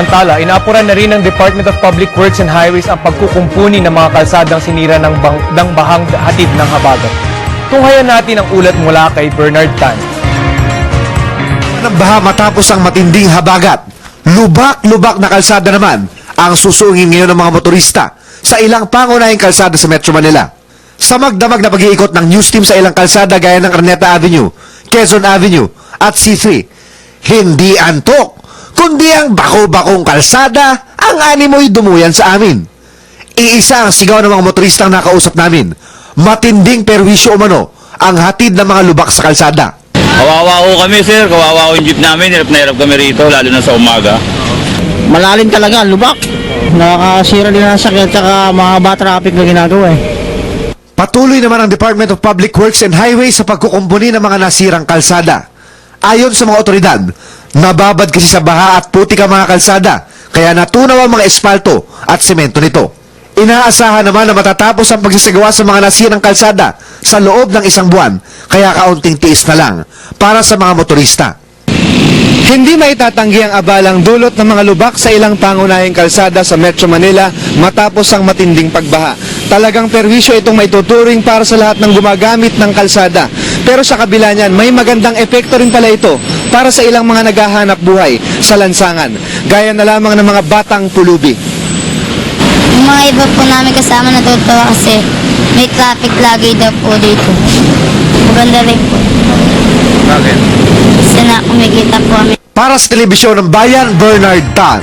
Samantala, inaapuran na rin ng Department of Public Works and Highways ang pagkukumpuni ng mga kalsadang sinira ng, bang, ng bahang hatid ng habagat. Tunghayan natin ang ulat mula kay Bernard Tan. ng baha matapos ang matinding habagat. Lubak-lubak na kalsada naman ang susungin ngayon ng mga motorista sa ilang pangunahing kalsada sa Metro Manila. Sa magdamag na pag-iikot ng news team sa ilang kalsada gaya ng Arneta Avenue, Quezon Avenue at C3, hindi antok, kundi ang bako-bakong kalsada ang animoy dumuyan sa amin. Iisa ang sigaw ng mga motoristang nakausap namin. Matinding perwisyo umano ang hatid ng mga lubak sa kalsada. Kawawa ko kami sir, kawawa ko yung jeep namin, hirap na hirap kami rito, lalo na sa umaga. malalim talaga, lubak. Nakakasira din ang sakit at mahaba traffic na ginagawa eh. Patuloy naman ang Department of Public Works and Highways sa pagkukumpuni ng mga nasirang kalsada. Ayon sa mga otoridad, nababad kasi sa baha at putik ang mga kalsada, kaya natunaw ang mga espalto at semento nito. Inaasahan naman na matatapos ang pagsasagawa sa mga nasirang kalsada sa loob ng isang buwan, kaya kaunting tiis na lang para sa mga motorista. Hindi maitatanggi ang abalang dulot ng mga lubak sa ilang pangunahing kalsada sa Metro Manila matapos ang matinding pagbaha. Talagang perwisyo itong maituturing para sa lahat ng gumagamit ng kalsada. Pero sa kabila niyan, may magandang epekto rin pala ito para sa ilang mga naghahanap buhay sa lansangan, gaya na lamang ng mga batang pulubi. Yung mga iba po namin kasama natutuwa kasi may traffic lagi daw po dito. Maganda rin po. Bakit? Kasi na kumikita po kami Para sa telebisyon ng Bayan, Bernard Tan.